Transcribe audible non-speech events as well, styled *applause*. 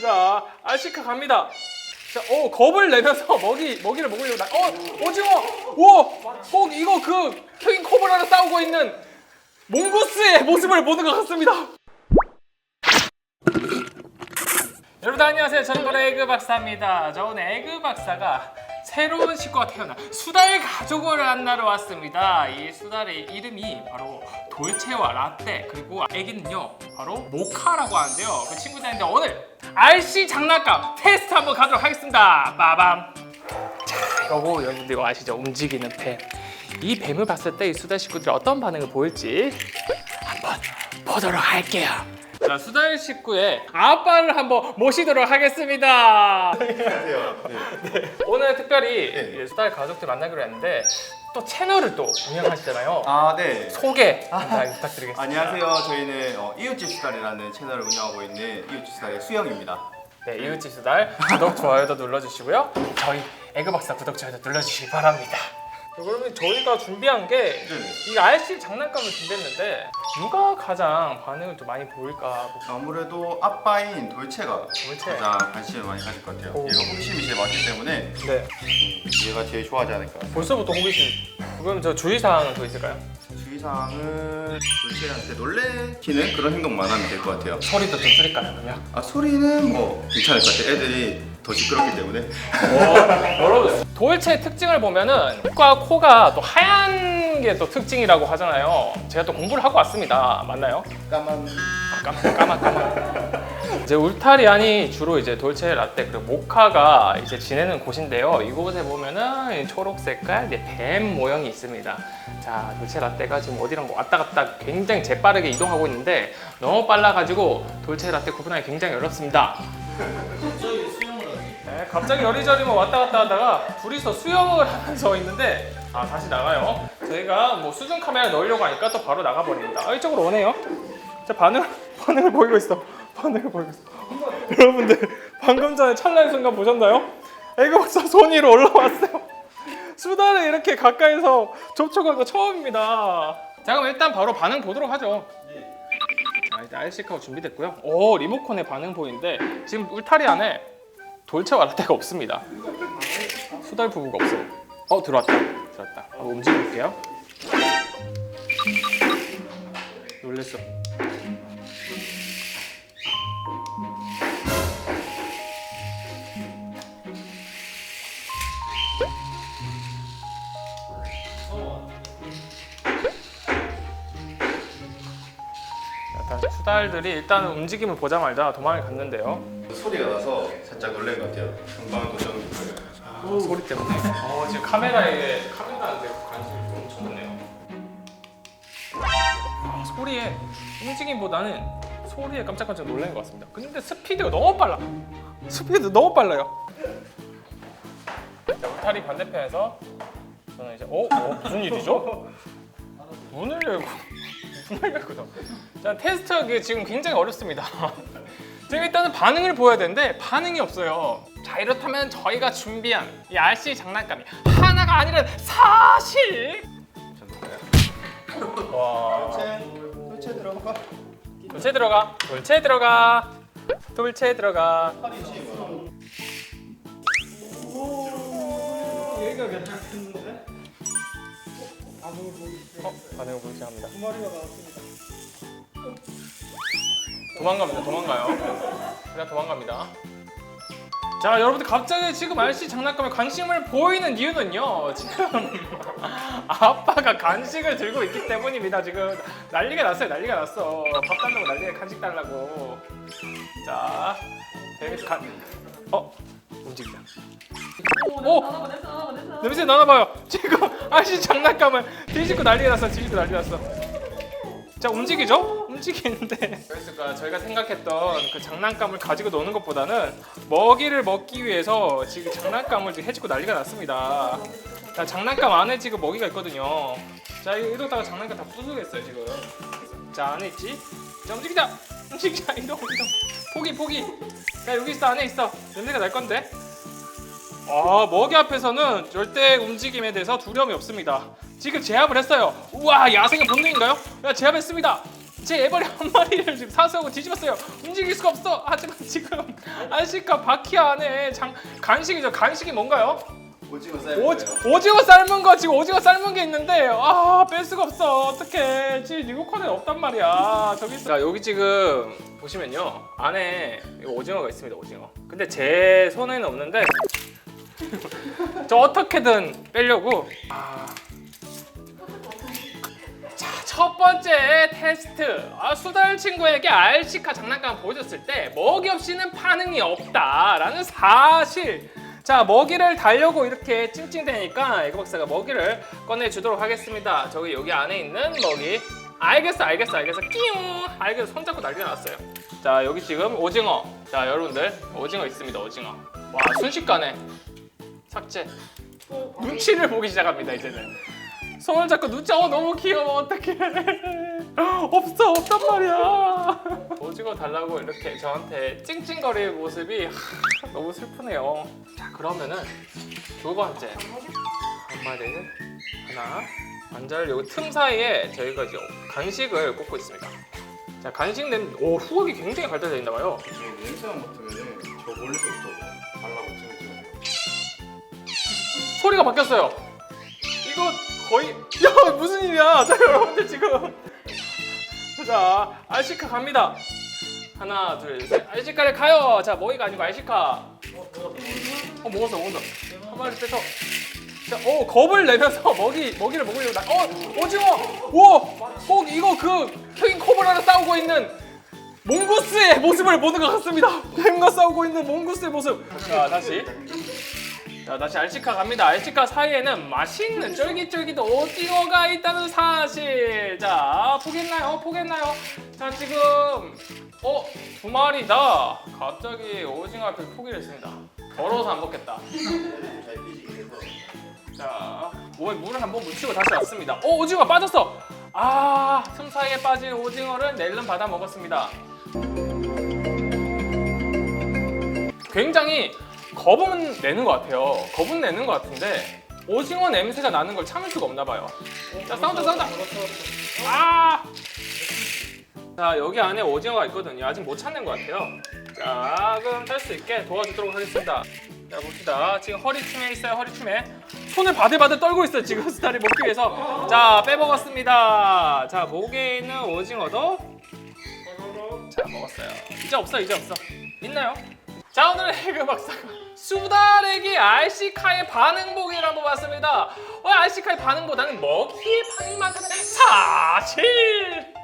자, 아시카 갑니다. 자, 오 겁을 내면서 *laughs* 먹이 먹이를 먹으려고 나. 어, 오징어. 우와, 꼭 이거 그 킹 코브라랑 싸우고 있는 몽고스의 모습을 보는 것 같습니다. 여러분 안녕하세요. 저는 바로 에그 박사입니다. 저 오늘 에그 박사가 새로운 식구가 태어난 수달 가족을 만나러 왔습니다. 이 수달의 이름이 바로 돌체와 라떼 그리고 아기는요 바로 모카라고 하는데요. 그 친구들인데 오늘 RC 장난감 테스트 한번 가도록 하겠습니다. 빠밤. 자, 이거고 여러분들 이거 아시죠? 움직이는 뱀. 이 뱀을 봤을 때 이 수달 식구들이 어떤 반응을 보일지 한번 보도록 할게요. 자, 수달 식구의 아빠를 한번 모시도록 하겠습니다. 안녕하세요. 네. 오늘 특별히 네. 이제 수달 가족들 만나기로 했는데 또 채널을 또 운영하시잖아요. 아, 네. 소개 잘 부탁드리겠습니다. 안녕하세요. 저희는 어, 이웃집 수달이라는 채널을 운영하고 있는 이웃집 수달의 수영입니다. 네, 이웃집 수달 구독 좋아요도 눌러주시고요. 저희 에그 박사 구독 좋아요도 눌러주시기 바랍니다. 그러면 저희가 준비한 게 네네. 이 RC 장난감을 준비했는데 누가 가장 반응을 좀 많이 보일까? 아무래도 아빠인 돌체가 돌체. 가장 관심을 많이 가질 것 같아요. 오. 얘가 호기심이 제일 많기 때문에 네. 음, 얘가 제일 좋아하지 않을까. 벌써부터 호기심. 그럼 저 주의사항은 더 있을까요? 주의사항은 돌체한테 놀래키는 그런 행동만 하면 될 것 같아요. 소리도 좀 줄일까요, 그러면? 아, 소리는 뭐 괜찮을 것 같아요. 애들이 더 시끄럽기 때문에. 여러분 돌체의 특징을 보면은 코가 코가 또 하얀 게 또 특징이라고 하잖아요. 제가 또 공부를 하고 왔습니다. 맞나요? 까만. 아, 까만 까만 까만. 이제 울타리안이 주로 이제 돌체 라떼 그리고 모카가 이제 지내는 곳인데요. 이곳에 보면은 이 초록 색깔 이제 뱀 모형이 있습니다. 자, 돌체 라떼가 지금 어디랑 뭐 왔다 갔다 굉장히 재빠르게 이동하고 있는데 너무 빨라가지고 돌체 라떼 구분하기 굉장히 어렵습니다. 네, 갑자기 여리저리 뭐 왔다 갔다 하다가 둘이서 수영을 하면서 있는데 아 다시 나가요. 저희가 뭐 수중 카메라 넣으려고 하니까 또 바로 나가 버립니다. 아 이쪽으로 오네요. 자 반응 반응을 *laughs* 보이고 있어. 반응을 보이고 있어. 여러분들 방금 전에 찰나의 순간 보셨나요? 에그 박사 손 위로 올라왔어요. 수다를 이렇게 가까이서 접촉한 거 처음입니다. 자 그럼 일단 바로 반응 보도록 하죠. 자 일단 RC카가 준비됐고요. 오 리모컨의 반응 보이는데 지금 울타리 안에 돌체와 라떼가 없습니다. 수달 부부가 없어요. 어 들어왔다. 들어왔다. 한번 움직여 볼게요. 놀랬어. 약간 수달들이 일단은 움직임을 보자마자 도망을 갔는데요. 소리가 나서 살짝 놀란 것 같아요. 금방 도전. 아, 소리 때문에. 어, 지금 카메라에 카메라한테 관심이 좀 엄청 많네요. 아, 소리에 움직임보다는 소리에 깜짝깜짝 놀란 것 같습니다. 근데 스피드가 너무 빨라. 스피드 너무 빨라요. 자, 울타리 반대편에서 저는 이제 어, 어 무슨 일이죠? 문을 열고 *laughs* 문을 열고서 자 테스트하기 지금 굉장히 어렵습니다. 지금 일단은 반응을 보여야 되는데 반응이 없어요. 자 이렇다면 저희가 준비한 이 RC 장난감이 하나가 아니라 사실 와 돌체 들어가. 돌체 들어가 돌체 들어가 돌체 들어가 얘가 괜찮은데? 어 반응을 보이지 합니다. 두 마리가 나왔습니다. 도망갑니다. 도망가요. 그냥 도망갑니다. 자, 여러분들 갑자기 지금 RC 장난감에 관심을 보이는 이유는요. 지금 *laughs* 아빠가 간식을 들고 있기 때문입니다. 지금 난리가 났어요. 난리가 났어. 밥 달라고 난리가 간식 달라고. 자, 뱀이 간. 어, 움직이다. 오, 냄새 나나봐요. 지금 RC 장난감을 뒤집고 난리가 났어. 뒤집고 난리 났어. 자 움직이죠? 움직이는데 그러니까 저희가 생각했던 그 장난감을 가지고 노는 것보다는 먹이를 먹기 위해서 지금 장난감을 해치고 난리가 났습니다. 자 장난감 안에 지금 먹이가 있거든요. 자 이거 이러다가 장난감 다 부수겠어요 지금. 자 안에 있지? 자 움직이자 움직이자 *laughs* 이동 이동 포기 포기. 야 여기 있어 안에 있어 냄새가 날 건데. 아 먹이 앞에서는 절대 움직임에 대해서 두려움이 없습니다. 지금 제압을 했어요. 우와 야생의 본능인가요? 야 제압했습니다. 제 애벌이 한 마리를 지금 사수하고 뒤집었어요. 움직일 수가 없어. 하지만 지금 알시카 바퀴 안에 장 간식이죠. 간식이 뭔가요? 오징어 오, 오징어 삶은 거 지금 오징어 삶은 게 있는데 아 뺄 수가 없어 어떡해 지금 리모컨에 없단 말이야 저기 있어 자 여기 지금 보시면요 안에 오징어가 있습니다 오징어 근데 제 손에는 없는데 *laughs* 저 어떻게든 빼려고 아. 자, 첫 번째 테스트. 아, 수달 친구에게 알시카 장난감 보여줬을 때 먹이 없이는 반응이 없다라는 사실. 자, 먹이를 달려고 이렇게 찡찡대니까 에그 박사가 먹이를 꺼내주도록 하겠습니다. 저기 여기 안에 있는 먹이. 알겠어, 알겠어, 알겠어. 끼용. 알겠어. 손잡고 난리가 났어요. 자, 여기 지금 오징어. 자, 여러분들 오징어 있습니다. 오징어. 와, 순식간에 삭제. 눈치를 보기 시작합니다. 이제는. 손을 잡고 눈치 어 너무 귀여워 어떡해. *laughs* 없어 없단 말이야. 오징어 달라고 이렇게 저한테 찡찡거리는 모습이 하, 너무 슬프네요. 자 그러면은 두 번째. 한 마리를 하나. 관절 여기 틈 사이에 저희가 이제 간식을 꽂고 있습니다. 자 간식 냄, 오 후각이 굉장히 발달되어 있나 봐요. 저 냄새만 맡으면 저 멀리서부터 달라고 돼요. 소리가 바뀌었어요. 이거 거의 야 무슨 일이야? 자 여러분들 지금 자 알시카 갑니다. 하나 둘셋 알시카를 가요. 자 머리가 아니고 알시카. 어 먹었어 먹었어. 한 마리 빼서 자어 겁을 내면서 *laughs* 먹이 먹이를 먹으려고 나. 어 오징어. 오꼭 이거 그 흑인 코브라랑 싸우고 있는. 몽구스의 모습을 보는 것 같습니다. *laughs* 뱀과 싸우고 있는 몽구스의 모습. 자 다시. 자 다시 알치카 갑니다. 알치카 사이에는 맛있는 쫄깃쫄깃 오징어가 있다는 사실. 자 포겠나요? 포겠나요? 자 지금 어 두 마리다. 갑자기 오징어 앞에 포기를 했습니다. 더러워서 안 먹겠다. 자 몸에 물을 한번 묻히고 다시 왔습니다. 어 오징어 빠졌어. 아 틈 사이에 빠진 오징어를 낼름 받아 먹었습니다. 굉장히 겁은 내는 것 같아요. 겁은 내는 것 같은데 오징어 냄새가 나는 걸 참을 수가 없나 봐요. 자 싸운다 싸운다. 아. 자 여기 안에 오징어가 있거든요. 아직 못 찾는 것 같아요. 자 그럼 탈수 있게 도와주도록 하겠습니다. 자 봅시다. 지금 허리춤에 있어요. 허리춤에 손을 바들바들 떨고 있어요. 지금 스타를 먹기 위해서. 자 빼먹었습니다. 자 목에 있는 오징어도 자 먹었어요. 이제 없어 이제 없어. 있나요? 자 오늘 해그 *laughs* 박사가 수다래기 알시카의 반응 보기를 한번 봤습니다. 어, 알시카의 반응보다는 먹이의 반응만큼은 사실